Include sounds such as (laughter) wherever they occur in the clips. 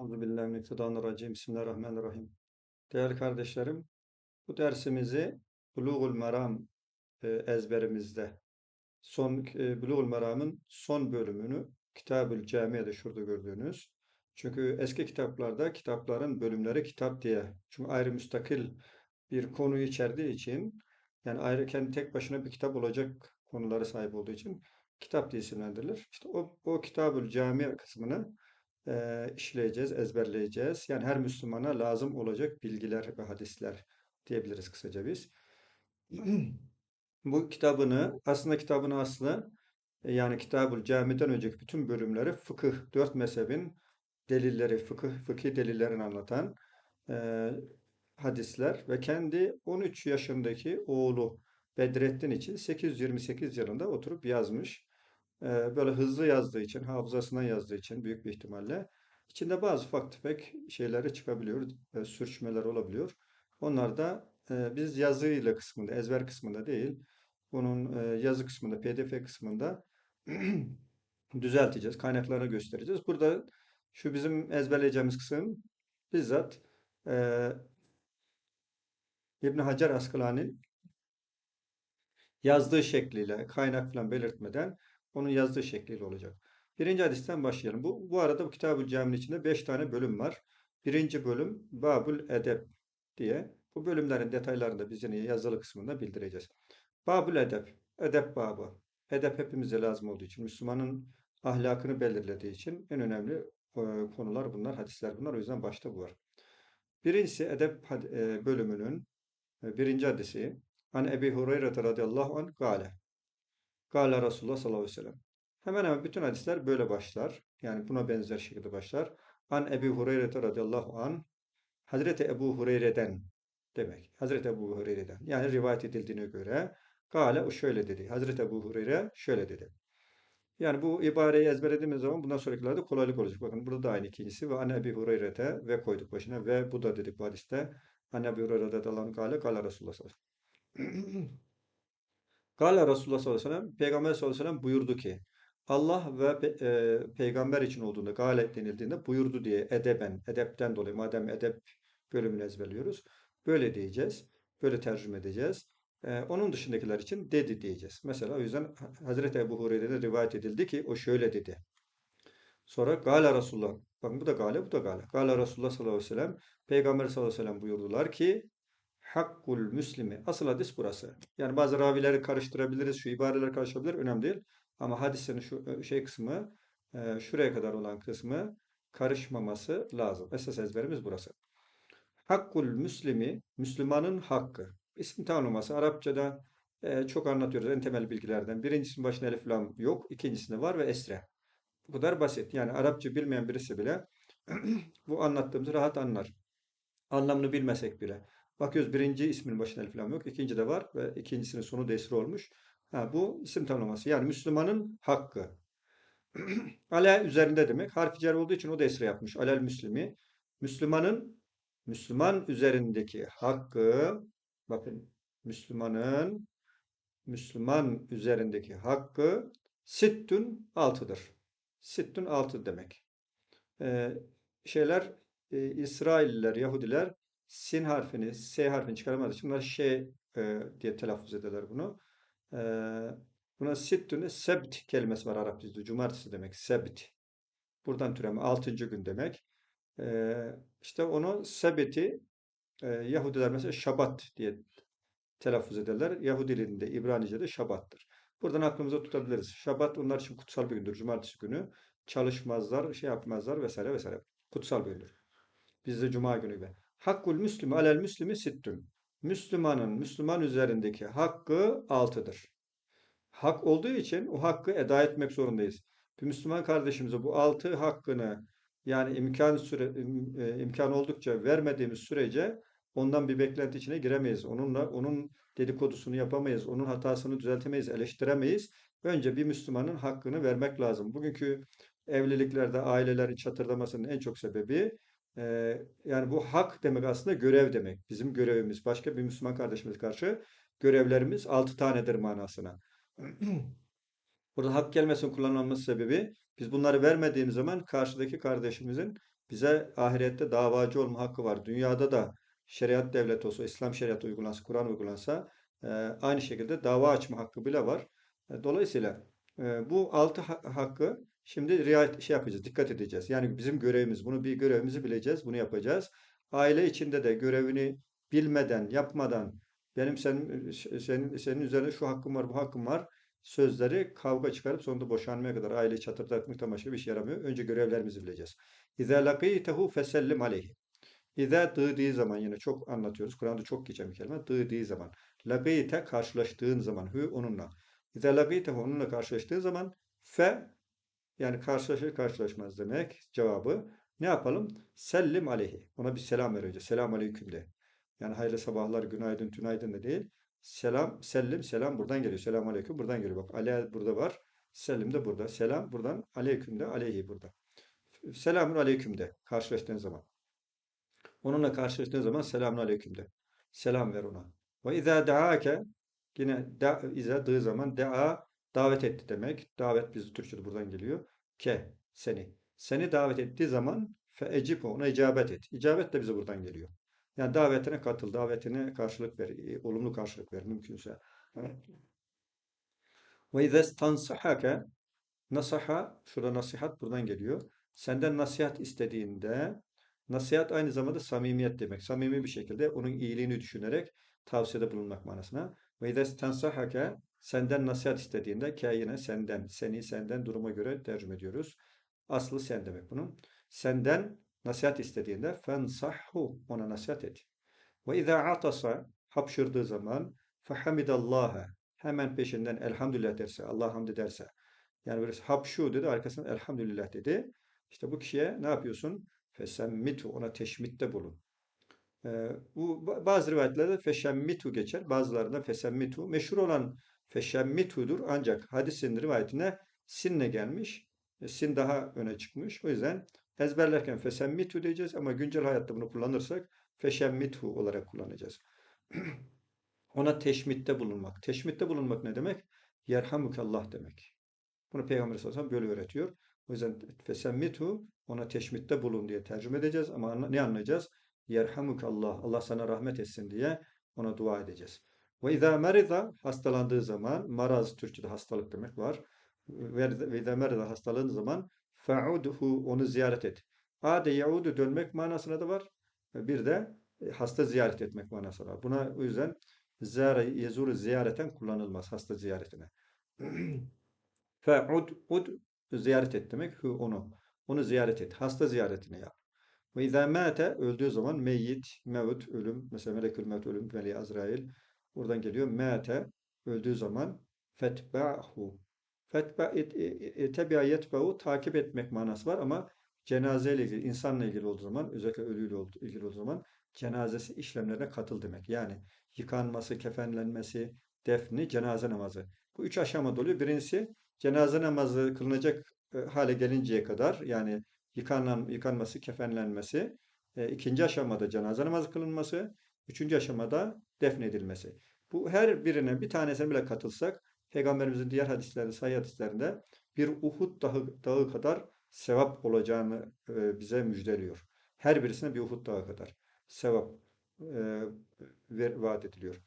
Euzubillahimineşşeytanirracim. Bismillahirrahmanirrahim. Değerli kardeşlerim, bu dersimizi Bulugul Maram e, ezberimizde son e, Bulugul Maram'ın son bölümünü Kitabül Cami'de şurada gördüğünüz. Çünkü eski kitaplarda kitapların bölümleri kitap diye. Çünkü ayrı müstakil bir konuyu içerdiği için yani ayrı kendi tek başına bir kitap olacak konuları sahip olduğu için kitap diye isimlendirilir. İşte o, o Kitabül Cami kısmını e, işleyeceğiz, ezberleyeceğiz. Yani her Müslümana lazım olacak bilgiler ve hadisler diyebiliriz kısaca biz. Bu kitabını, aslında kitabın aslı e, yani Kitabul Cami'den önceki bütün bölümleri fıkıh, dört mezhebin delilleri, fıkıh, fıkhi delillerini anlatan e, hadisler ve kendi 13 yaşındaki oğlu Bedrettin için 828 yılında oturup yazmış. Böyle hızlı yazdığı için, hafızasından yazdığı için büyük bir ihtimalle içinde bazı ufak tefek şeyleri çıkabiliyor, sürçmeler olabiliyor. Onlar da biz yazıyla kısmında, ezber kısmında değil, bunun yazı kısmında, PDF kısmında (clears throat) düzelteceğiz, kaynaklarını göstereceğiz. Burada şu bizim ezberleyeceğimiz kısım bizzat e, İbn Hacer Askalani'nin yazdığı şekliyle, kaynak falan belirtmeden onun yazdığı şekliyle olacak. Birinci hadisten başlayalım. Bu, bu arada bu Kitab-ül Cami'nin içinde beş tane bölüm var. Birinci bölüm Babul Edeb diye. Bu bölümlerin detaylarını da biz yine yazılı kısmında bildireceğiz. Babul Edeb, Edeb babı. Edep hepimize lazım olduğu için, Müslümanın ahlakını belirlediği için en önemli e, konular bunlar, hadisler bunlar. O yüzden başta bu var. Birincisi Edep e, bölümünün e, birinci hadisi. An Ebi Hureyre radıyallahu anh gale. Gâle Resulullah sallallahu aleyhi ve sellem. Hemen hemen bütün hadisler böyle başlar. Yani buna benzer şekilde başlar. An Ebu Hureyre radıyallahu an Hazreti Ebu Hureyre'den demek. Hazreti Ebu Hureyre'den. Yani rivayet edildiğine göre Gale o şöyle dedi. Hazreti Ebu Hureyre şöyle dedi. Yani bu ibareyi ezberlediğimiz zaman bundan sonrakilerde kolaylık olacak. Bakın burada da aynı ikincisi ve An Ebu Hureyre'de ve koyduk başına ve bu da dedik bu hadiste. An Ebu Hureyre'de radıyallahu anh Gale Gale Resulullah sallallahu aleyhi ve sellem. (clears throat) Gala Resulullah sallallahu aleyhi ve sellem, Peygamber sallallahu aleyhi ve sellem buyurdu ki, Allah ve pe e, peygamber için olduğunda gale denildiğinde buyurdu diye edeben, edepten dolayı madem edep bölümünü ezberliyoruz. Böyle diyeceğiz. Böyle tercüme edeceğiz. E, onun dışındakiler için dedi diyeceğiz. Mesela o yüzden Hazreti Ebu Hureyre'de rivayet edildi ki o şöyle dedi. Sonra gale Resulullah. Bakın bu da gale, bu da gale. Gale Resulullah sallallahu aleyhi ve sellem. Peygamber sallallahu aleyhi ve sellem buyurdular ki Hakkul Müslimi. Asıl hadis burası. Yani bazı ravileri karıştırabiliriz, şu ibareler karıştırabilir, önemli değil. Ama hadisin şu e, şey kısmı, e, şuraya kadar olan kısmı karışmaması lazım. Esas ezberimiz burası. Hakkul Müslimi, Müslümanın hakkı. İsim tanımlaması Arapçada e, çok anlatıyoruz en temel bilgilerden. Birincisinin başında elif lam yok, ikincisinde var ve esre. Bu kadar basit. Yani Arapça bilmeyen birisi bile (clears throat) bu anlattığımızı rahat anlar. Anlamını bilmesek bile. Bakıyoruz birinci ismin başında elif lam yok. ikinci de var ve ikincisinin sonu desir olmuş. Ha, bu isim tanımlaması. Yani Müslümanın hakkı. (clears throat) Ale üzerinde demek. Harfi cer olduğu için o da esre yapmış. Alel Müslimi. Müslümanın Müslüman üzerindeki hakkı bakın Müslümanın Müslüman üzerindeki hakkı sittün altıdır. Sittün altı demek. Ee, şeyler e, İsrailliler, Yahudiler sin harfini, s harfini çıkaramadığı için bunlar şey e, diye telaffuz ederler bunu. E, buna sittüne sebt kelimesi var Arapçada. Cumartesi demek. Sebt. Buradan türeme. Altıncı gün demek. E, işte onu sebeti e, Yahudiler mesela şabat diye telaffuz ederler. Yahudi dilinde, İbranice'de şabattır. Buradan aklımıza tutabiliriz. Şabat onlar için kutsal bir gündür. Cumartesi günü çalışmazlar, şey yapmazlar vesaire vesaire. Kutsal bir gündür. Bizde cuma günü gibi. Hakkul Müslümü alel Müslümü sittün. Müslümanın Müslüman üzerindeki hakkı altıdır. Hak olduğu için o hakkı eda etmek zorundayız. Bir Müslüman kardeşimize bu altı hakkını yani imkan süre, e, imkan oldukça vermediğimiz sürece ondan bir beklenti içine giremeyiz. Onunla onun dedikodusunu yapamayız. Onun hatasını düzeltemeyiz, eleştiremeyiz. Önce bir Müslümanın hakkını vermek lazım. Bugünkü evliliklerde ailelerin çatırdamasının en çok sebebi yani bu hak demek aslında görev demek. Bizim görevimiz başka bir Müslüman kardeşimiz karşı görevlerimiz altı tanedir manasına. (clears throat) Burada hak kelimesinin kullanılması sebebi Biz bunları vermediğimiz zaman karşıdaki kardeşimizin bize ahirette davacı olma hakkı var. Dünyada da şeriat devleti olsa, İslam şeriatı uygulansa, Kur'an uygulansa aynı şekilde dava açma hakkı bile var. Dolayısıyla bu altı ha- hakkı şimdi riayet şey yapacağız, dikkat edeceğiz. Yani bizim görevimiz, bunu bir görevimizi bileceğiz, bunu yapacağız. Aile içinde de görevini bilmeden, yapmadan benim senin senin senin üzerine şu hakkım var, bu hakkım var sözleri kavga çıkarıp sonunda boşanmaya kadar aileyi çatırdatmaktan başka bir şey yaramıyor. Önce görevlerimizi bileceğiz. İzâ lakîtehu fesellim aleyhi. İzâ dığı zaman yine çok anlatıyoruz. Kur'an'da çok geçen bir kelime. Dığı zaman. Lakîte karşılaştığın zaman. Hü onunla. İzâ lakîtehu onunla karşılaştığın zaman fe yani karşılaşır karşılaşmaz demek cevabı. Ne yapalım? Sellim aleyhi. Ona bir selam vereceğiz. Selam aleyküm de. Yani hayırlı sabahlar, günaydın, tünaydın da değil. Selam, sellim, selam buradan geliyor. Selam aleyküm buradan geliyor. Bak ale burada var. Sellim de burada. Selam buradan. Aleyküm de aleyhi burada. Selamun aleyküm de karşılaştığın zaman. Onunla karşılaştığın zaman selamun aleyküm de. Selam ver ona. Ve izâ daâke yine da, izâ dığı zaman da'a davet etti demek. Davet biz Türkçe'de buradan geliyor. Ke seni. Seni davet ettiği zaman fe ecib ona icabet et. İcabet de bize buradan geliyor. Yani davetine katıl, davetine karşılık ver, e, olumlu karşılık ver mümkünse. Ve izâ stansahake nasaha, şurada nasihat buradan geliyor. Senden nasihat istediğinde, nasihat aynı zamanda samimiyet demek. Samimi bir şekilde onun iyiliğini düşünerek tavsiyede bulunmak manasına. Ve izâ stansahake senden nasihat istediğinde, yine senden, seni senden duruma göre tercüme ediyoruz. Aslı sen demek bunun. Senden nasihat istediğinde fensahhu ona nasihat et. Ve izâ atasa hapşırdığı zaman fehamidallaha hemen peşinden elhamdülillah derse, Allah hamd ederse. Yani böyle hapşu dedi arkasından elhamdülillah dedi. İşte bu kişiye ne yapıyorsun? Fesemmitu ona teşmitte bulun. Ee, bu ba- bazı rivayetlerde feşemmitu geçer. Bazılarında fesemmitu. Meşhur olan feşemmitudur ancak hadisin rivayetine sinle gelmiş. E, Sin daha öne çıkmış. O yüzden ezberlerken fesemmitu diyeceğiz ama güncel hayatta bunu kullanırsak feşemmitu olarak kullanacağız. (clears throat) Ona teşmitte bulunmak. Teşmitte bulunmak ne demek? Yerhamukallah demek. Bunu Peygamber sallallahu aleyhi ve sellem böyle öğretiyor. O yüzden fesemmitu ona teşmitte bulun diye tercüme edeceğiz ama ne anlayacağız? Yerhamukallah. Allah sana rahmet etsin diye ona dua edeceğiz. Ve izâ merida hastalandığı zaman maraz Türkçe'de hastalık demek var. Ve izâ merida hastalığın zaman fe'udhu onu ziyaret et. Ade yaudu dönmek manasına da var. Bir de e, hasta ziyaret etmek manası var. Buna o yüzden zâre yezuru ziyareten kullanılmaz hasta ziyaretine. (clears throat) Fe'ud ud ziyaret et demek. Hu onu. Onu ziyaret et. Hasta ziyaretini yap. Ve izâ mâte öldüğü zaman meyyit, mevut, ölüm. Mesela melekül mevt, ölüm, meleği Azrail. Buradan geliyor. Mâte öldüğü zaman fetba'hu. Fetba et, e, e, yetba'u takip etmek manası var ama cenazeyle ilgili, insanla ilgili olduğu zaman, özellikle ölüyle ilgili olduğu zaman cenazesi işlemlerine katıl demek. Yani yıkanması, kefenlenmesi, defni, cenaze namazı. Bu üç aşamada oluyor. Birincisi cenaze namazı kılınacak e, hale gelinceye kadar yani yıkanan, yıkanması, kefenlenmesi. E, ikinci aşamada cenaze namazı kılınması. Üçüncü aşamada defnedilmesi. Bu her birine bir tanesine bile katılsak Peygamberimizin diğer hadislerinde, sahih hadislerinde bir Uhud dağı, dağı kadar sevap olacağını e, bize müjdeliyor. Her birisine bir Uhud dağı kadar sevap e, ver, vaat ediliyor.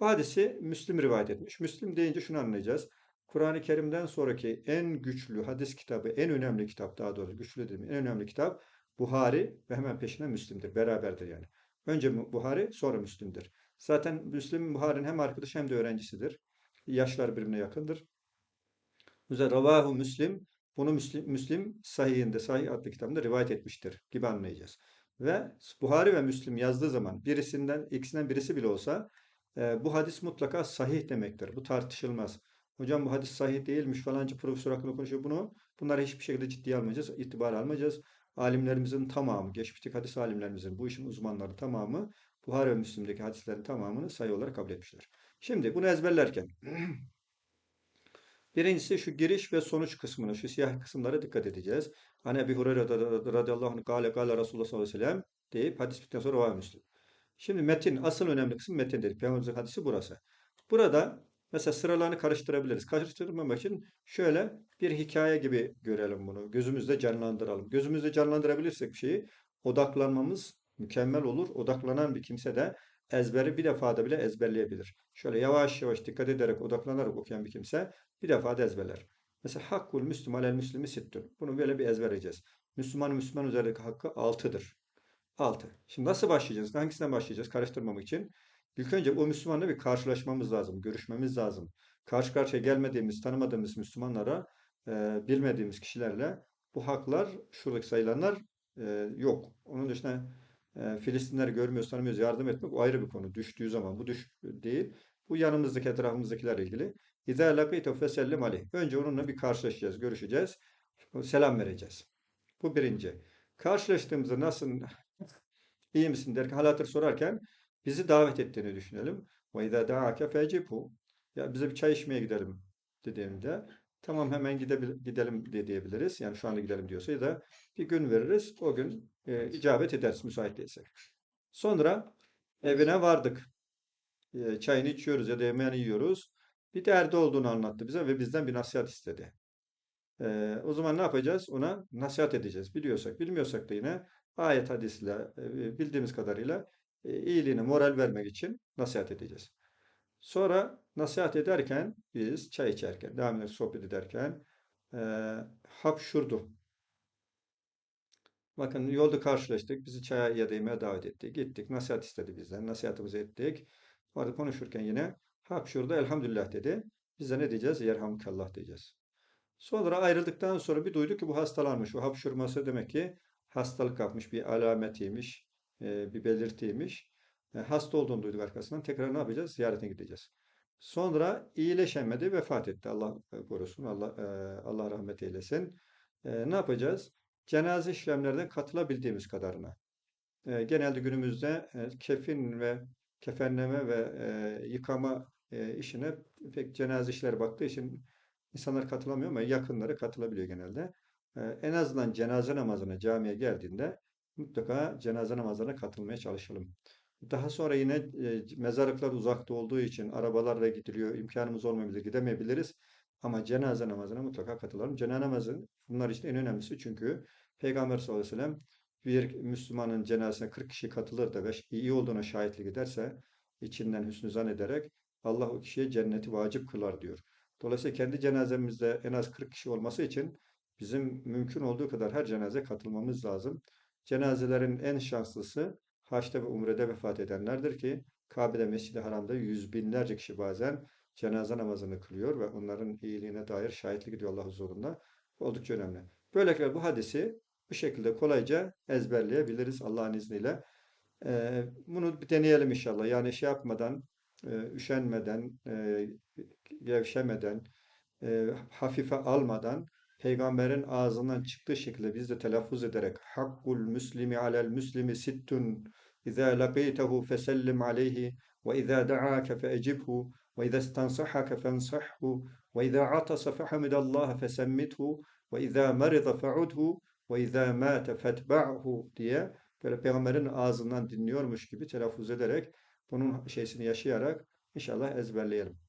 Bu hadisi Müslim rivayet etmiş. Müslim deyince şunu anlayacağız. Kur'an-ı Kerim'den sonraki en güçlü hadis kitabı, en önemli kitap daha doğrusu güçlü dedim, en önemli kitap Buhari ve hemen peşine Müslim'dir. Beraberdir yani. Önce Buhari sonra Müslim'dir. Zaten Müslim Buhari'nin hem arkadaşı hem de öğrencisidir. Yaşlar birbirine yakındır. Güzel. Ravahu Müslim bunu Müslim, Müslim Sahih'inde, Sahih adlı kitabında rivayet etmiştir gibi anlayacağız. Ve Buhari ve Müslim yazdığı zaman birisinden, ikisinden birisi bile olsa e, bu hadis mutlaka sahih demektir. Bu tartışılmaz. Hocam bu hadis sahih değilmiş falancı profesör hakkında konuşuyor bunu. Bunları hiçbir şekilde ciddiye almayacağız, itibar almayacağız. Alimlerimizin tamamı, geçmişteki hadis alimlerimizin, bu işin uzmanları tamamı Buhari ve Müslim'deki hadislerin tamamını sayı olarak kabul etmişler. Şimdi bunu ezberlerken (clears throat) Birincisi şu giriş ve sonuç kısmını, şu siyah kısımlara dikkat edeceğiz. Hani Ebi Hureyre radıyallahu anh gale gale Resulullah sallallahu aleyhi ve sellem deyip hadis bittikten sonra var Müslim. Şimdi metin, asıl önemli kısım metin dedik. Peygamberimizin hadisi burası. Burada Mesela sıralarını karıştırabiliriz. Karıştırmamak için şöyle bir hikaye gibi görelim bunu. Gözümüzde canlandıralım. Gözümüzde canlandırabilirsek bir şeyi odaklanmamız mükemmel olur. Odaklanan bir kimse de ezberi bir defada bile ezberleyebilir. Şöyle yavaş yavaş dikkat ederek odaklanarak okuyan bir kimse bir defada ezberler. Mesela hakkul müslüman el müslimi sittun. Bunu böyle bir ezberleyeceğiz. Müslüman Müslüman üzerindeki hakkı altıdır. Altı. Şimdi nasıl başlayacağız? Hangisinden başlayacağız? Karıştırmamak için. İlk önce o Müslümanla bir karşılaşmamız lazım, görüşmemiz lazım. Karşı karşıya gelmediğimiz, tanımadığımız Müslümanlara, e, bilmediğimiz kişilerle bu haklar, şuradaki sayılanlar e, yok. Onun dışında e, Filistinleri görmüyoruz, tanımıyoruz, yardım etmek o ayrı bir konu. Düştüğü zaman bu düş değil. Bu yanımızdaki, etrafımızdakilerle ilgili. İzâ lakîte fesellim aleyh. Önce onunla bir karşılaşacağız, görüşeceğiz. Selam vereceğiz. Bu birinci. Karşılaştığımızda nasıl, iyi misin derken, hal hatır sorarken bizi davet ettiğini düşünelim. Ve izâ da'ake fecibhu. Ya bize bir çay içmeye gidelim dediğimde tamam hemen gidebil- gidelim de diyebiliriz. Yani şu anda gidelim diyorsa ya da bir gün veririz. O gün e, icabet ederiz müsait değilsek. Sonra evine vardık. E, çayını içiyoruz ya da yemeğini yiyoruz. Bir derdi olduğunu anlattı bize ve bizden bir nasihat istedi. E, o zaman ne yapacağız? Ona nasihat edeceğiz. Biliyorsak, bilmiyorsak da yine ayet hadisle e, bildiğimiz kadarıyla e, moral vermek için nasihat edeceğiz. Sonra nasihat ederken biz çay içerken, devam ederek sohbet ederken e, hapşurdu. Bakın yolda karşılaştık. Bizi çaya ya da yemeğe davet etti. Gittik. Nasihat istedi bizden. Nasihatımızı ettik. Orada konuşurken yine hapşurdu. Elhamdülillah dedi. Biz de ne diyeceğiz? Yerhamukallah diyeceğiz. Sonra ayrıldıktan sonra bir duyduk ki bu hastalanmış. Bu hapşurması demek ki hastalık kapmış bir alametiymiş, e, bir belirtiymiş. E, hasta olduğunu duyduk arkasından. Tekrar ne yapacağız? Ziyaretine gideceğiz. Sonra iyileşemedi, vefat etti. Allah e, korusun, Allah Allah rahmet eylesin. Ne yapacağız? Cenaze işlemlerine katılabildiğimiz kadarına. Genelde günümüzde kefin ve kefenleme ve yıkama işine pek cenaze işleri baktığı için insanlar katılamıyor ama yakınları katılabiliyor genelde. En azından cenaze namazına camiye geldiğinde mutlaka cenaze namazına katılmaya çalışalım. Daha sonra yine e, mezarlıklar uzakta olduğu için arabalarla gidiliyor. imkanımız olmayabilir, gidemeyebiliriz. Ama cenaze namazına mutlaka katılalım. Cenaze namazı bunlar için en önemlisi çünkü Peygamber sallallahu aleyhi ve sellem bir Müslümanın cenazesine 40 kişi katılır da ve iyi olduğuna şahitlik ederse içinden hüsnü zan ederek Allah o kişiye cenneti vacip kılar diyor. Dolayısıyla kendi cenazemizde en az 40 kişi olması için bizim mümkün olduğu kadar her cenaze katılmamız lazım. Cenazelerin en şanslısı Haçta ve Umre'de vefat edenlerdir ki Kabe'de Mescid-i Haram'da yüz binlerce kişi bazen cenaze namazını kılıyor ve onların iyiliğine dair şahitlik ediyor Allah huzurunda. Bu oldukça önemli. Böylelikle bu hadisi bu şekilde kolayca ezberleyebiliriz Allah'ın izniyle. Ee, bunu bir deneyelim inşallah. Yani şey yapmadan, e, üşenmeden, e, gevşemeden, e, hafife almadan Peygamberin ağzından çıktığı şekilde biz de telaffuz ederek Hakkul müslimi alel müslimi sittun İzâ lakîtehu fesellim aleyhi ve izâ da'âke feecibhu ve izâ istansahhake fensahhu ve izâ atasa fehamidallâhe fesemmithu ve izâ merida fe'udhu ve izâ mâte fetba'hu diye böyle Peygamberin ağzından dinliyormuş gibi telaffuz ederek bunun şeysini yaşayarak inşallah ezberleyelim.